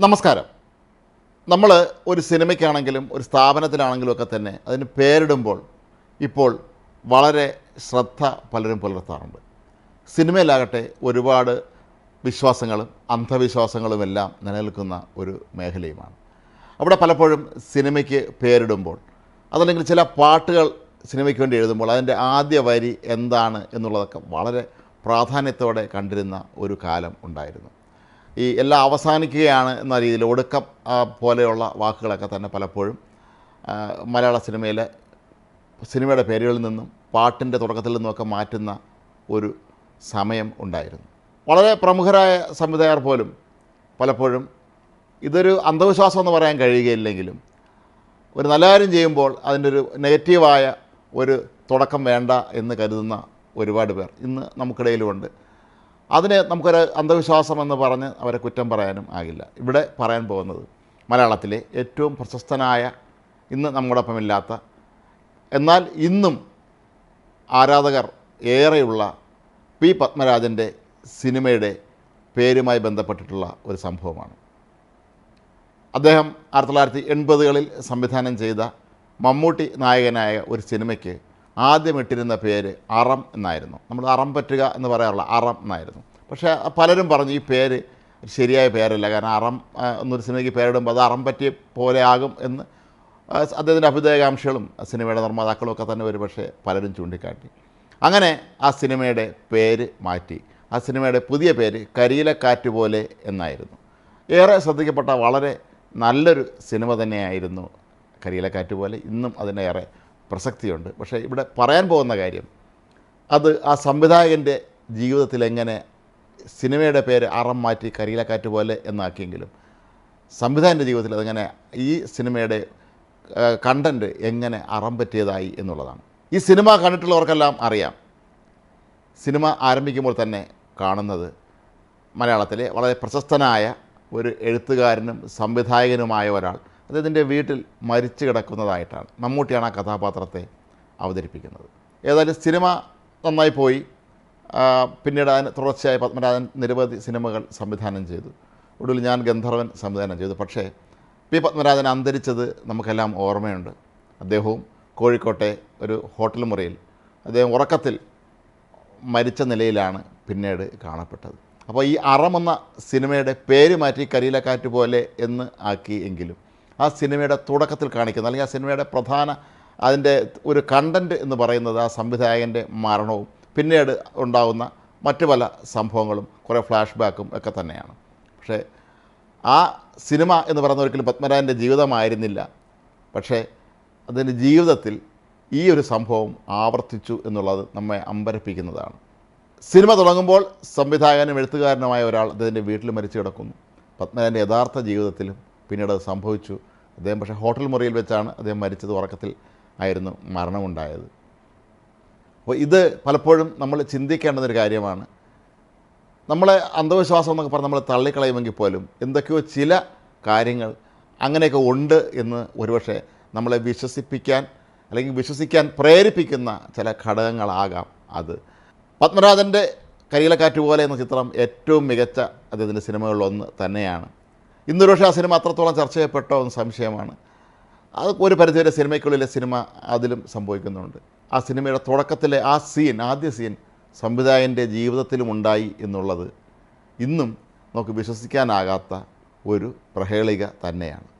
നമസ്കാരം. നമ്മൾ ഒരു സിനിമയ്ക്കാണെങ്കിലും ഒരു സ്ഥാപനത്തിലാണെങ്കിലും ഒക്കെ തന്നെ അതിന് പേരിടുമ്പോൾ ഇപ്പോൾ വളരെ ശ്രദ്ധ പലരും പുലർത്താറുണ്ട്. സിനിമയിലാകട്ടെ ഒരുപാട് വിശ്വാസങ്ങളും അന്ധവിശ്വാസങ്ങളുമെല്ലാം നിലനിൽക്കുന്ന ഒരു മേഖലയുമാണ്. അവിടെ പലപ്പോഴും സിനിമയ്ക്ക് പേരിടുമ്പോൾ അതല്ലെങ്കിൽ ചില പാട്ടുകൾ സിനിമയ്ക്ക് വേണ്ടി എഴുതുമ്പോൾ അതിന്റെ ആദ്യ വരി എന്താണ് എന്നുള്ളതൊക്കെ വളരെ പ്രാധാന്യത്തോടെ കണ്ടിരുന്ന ഒരു കാലം ഉണ്ടായിരുന്നു. ഈ എല്ലാം അവസാനിക്കുകയാണ് എന്ന രീതിയിൽ ഒടുക്കം പോലെയുള്ള വാക്കുകളൊക്കെ തന്നെ പലപ്പോഴും മലയാള സിനിമയിലെ സിനിമയുടെ പേരുകളിൽ നിന്നും പാട്ടിന്റെ തുടക്കത്തിൽ നിന്നുമൊക്കെ മാറ്റുന്ന ഒരു സമയം ഉണ്ടായിരുന്നു. വളരെ പ്രമുഖരായ സംവിധായകർ പോലും പലപ്പോഴും ഇതൊരു അന്ധവിശ്വാസം എന്ന് പറയാൻ കഴിയുകയില്ലെങ്കിലും ഒരു നല്ല കാര്യം ചെയ്യുമ്പോൾ അതിന്റെ ഒരു നെഗറ്റീവായ ഒരു തുടക്കം വേണ്ട എന്ന് കരുതുന്ന ഒരുപാട് പേർ ഇന്ന് നമുക്കിടയിലുമുണ്ട്. അതിന് നമുക്കൊരു അന്ധവിശ്വാസം എന്ന് പറഞ്ഞ് അവരെ കുറ്റം പറയാനും ആകില്ല. ഇവിടെ പറയാൻ പോകുന്നത് മലയാളത്തിലെ ഏറ്റവും പ്രശസ്തനായ ഇന്ന് നമ്മോടൊപ്പമില്ലാത്ത എന്നാൽ ഇന്നും ആരാധകർ ഏറെയുള്ള പി പത്മരാജന്റെ സിനിമയുടെ പേരുമായി ബന്ധപ്പെട്ടിട്ടുള്ള ഒരു സംഭവമാണ്. അദ്ദേഹം ആയിരത്തി തൊള്ളായിരത്തി എൺപതുകളിൽ സംവിധാനം ചെയ്ത മമ്മൂട്ടി നായകനായ ഒരു സിനിമയ്ക്ക് ആദ്യം ഇട്ടിരുന്ന പേര് അറം എന്നായിരുന്നു. നമ്മൾ അറം പറ്റുക എന്ന് പറയാറുള്ള അറം എന്നായിരുന്നു. പക്ഷേ പലരും പറഞ്ഞു ഈ പേര് ശരിയായ പേരല്ല. കാരണം അറം എന്നൊരു സിനിമയ്ക്ക് പേരിടുമ്പോൾ അത് അറം പറ്റിയ പോലെ ആകും എന്ന് അദ്ദേഹത്തിന്റെ അഭ്യുദയകാംക്ഷികളും സിനിമയുടെ നിർമ്മാതാക്കളും ഒക്കെ തന്നെ ഒരുപക്ഷെ പലരും ചൂണ്ടിക്കാട്ടി. അങ്ങനെ ആ സിനിമയുടെ പേര് മാറ്റി. ആ സിനിമയുടെ പുതിയ പേര് കരിയിലക്കാറ്റ് പോലെ എന്നായിരുന്നു. ഏറെ ശ്രദ്ധിക്കപ്പെട്ട വളരെ നല്ലൊരു സിനിമ തന്നെയായിരുന്നു കരിയിലക്കാറ്റ് പോലെ. ഇന്നും അതിനേറെ പ്രസക്തിയുണ്ട്. പക്ഷേ ഇവിടെ പറയാൻ പോകുന്ന കാര്യം അത് ആ സംവിധായകന്റെ ജീവിതത്തിൽ എങ്ങനെ സിനിമയുടെ പേര് അറം മാറ്റി കരിയിലക്കാറ്റ് പോലെ എന്നാക്കിയെങ്കിലും സംവിധായകന്റെ ജീവിതത്തിൽ അതെങ്ങനെ ഈ സിനിമയുടെ കണ്ടന്റ് എങ്ങനെ അറം പറ്റിയതായി എന്നുള്ളതാണ്. ഈ സിനിമ കണ്ടിട്ടുള്ളവർക്കെല്ലാം അറിയാം. സിനിമ ആരംഭിക്കുമ്പോൾ തന്നെ കാണുന്നത് മലയാളത്തിലെ വളരെ പ്രശസ്തനായ ഒരു എഴുത്തുകാരനും സംവിധായകനുമായ ഒരാൾ അദ്ദേഹത്തിന്റെ വീട്ടിൽ മരിച്ചു കിടക്കുന്നതായിട്ടാണ് മമ്മൂട്ടിയാണ് ആ കഥാപാത്രത്തെ അവതരിപ്പിക്കുന്നത്. ഏതായാലും സിനിമ നന്നായി പോയി. പിന്നീട് അതിന് തുടർച്ചയായി പത്മരാജൻ നിരവധി സിനിമകൾ സംവിധാനം ചെയ്തു. ഒടുവിൽ ഞാൻ ഗന്ധർവൻ സംവിധാനം ചെയ്തു. പക്ഷേ പി പത്മരാജൻ അന്തരിച്ചത് നമുക്കെല്ലാം ഓർമ്മയുണ്ട്. അദ്ദേഹവും കോഴിക്കോട്ടെ ഒരു ഹോട്ടൽ മുറിയിൽ അദ്ദേഹം ഉറക്കത്തിൽ മരിച്ച നിലയിലാണ് പിന്നീട് കാണപ്പെട്ടത്. അപ്പോൾ ഈ അറമെന്ന സിനിമയുടെ പേര് മാറ്റി കരിയിലക്കാറ്റ് പോലെ എന്ന് ആക്കി എങ്കിലും ആ സിനിമയുടെ തുടക്കത്തിൽ കാണിക്കുന്നത് അല്ലെങ്കിൽ ആ സിനിമയുടെ പ്രധാന അതിന്റെ ഒരു കണ്ടന്റ് എന്ന് പറയുന്നത് ആ സംവിധായകന്റെ മരണവും പിന്നീട് ഉണ്ടാകുന്ന മറ്റു പല സംഭവങ്ങളും കുറേ ഫ്ലാഷ് ബാക്കും ഒക്കെ തന്നെയാണ്. പക്ഷേ ആ സിനിമ എന്ന് പറയുന്ന ഒരിക്കലും പത്മരാജന്റെ ജീവിതമായിരുന്നില്ല. പക്ഷേ അതിന്റെ ജീവിതത്തിൽ ഈ ഒരു സംഭവം ആവർത്തിച്ചു എന്നുള്ളത് നമ്മെ അമ്പരപ്പിക്കുന്നതാണ്. സിനിമ തുടങ്ങുമ്പോൾ സംവിധായകനും എഴുത്തുകാരനുമായ ഒരാൾ അദ്ദേഹത്തിന്റെ വീട്ടിൽ മരിച്ചു കിടക്കുന്നു. പത്മരാജന്റെ യഥാർത്ഥ ജീവിതത്തിലും പിന്നീട് അത് സംഭവിച്ചു. അദ്ദേഹം പക്ഷേ ഹോട്ടൽ മുറിയിൽ വെച്ചാണ് അദ്ദേഹം മരിച്ചത്. ഉറക്കത്തിൽ ആയിരുന്നു മരണമുണ്ടായത്. അപ്പോൾ ഇത് പലപ്പോഴും നമ്മൾ ചിന്തിക്കേണ്ടുന്നൊരു കാര്യമാണ്. നമ്മളെ അന്ധവിശ്വാസം എന്നൊക്കെ പറഞ്ഞ് നമ്മൾ തള്ളിക്കളയുമെങ്കിൽ പോലും എന്തൊക്കെയോ ചില കാര്യങ്ങൾ അങ്ങനെയൊക്കെ ഉണ്ട് എന്ന് ഒരുപക്ഷെ നമ്മളെ വിശ്വസിപ്പിക്കാൻ അല്ലെങ്കിൽ വിശ്വസിക്കാൻ പ്രേരിപ്പിക്കുന്ന ചില ഘടകങ്ങളാകാം അത്. പത്മരാജന്റെ കരിയിലക്കാറ്റ് പോലെ എന്ന ചിത്രം ഏറ്റവും മികച്ച അദ്ദേഹത്തിന്റെ സിനിമകളിലൊന്ന് തന്നെയാണ്. ഇന്നൊരു പക്ഷേ ആ സിനിമ അത്രത്തോളം ചർച്ച ചെയ്യപ്പെട്ടോ എന്ന് സംശയമാണ്. അത് ഒരു പരിധിവരെ സിനിമയ്ക്കുള്ളിലെ സിനിമ അതിലും സംഭവിക്കുന്നുണ്ട്. ആ സിനിമയുടെ തുടക്കത്തിലെ ആ സീൻ ആദ്യ സീൻ സംവിധായകന്റെ ജീവിതത്തിലും ഉണ്ടായി എന്നുള്ളത് ഇന്നും നമുക്ക് വിശ്വസിക്കാനാകാത്ത ഒരു പ്രഹേളിക തന്നെയാണ്.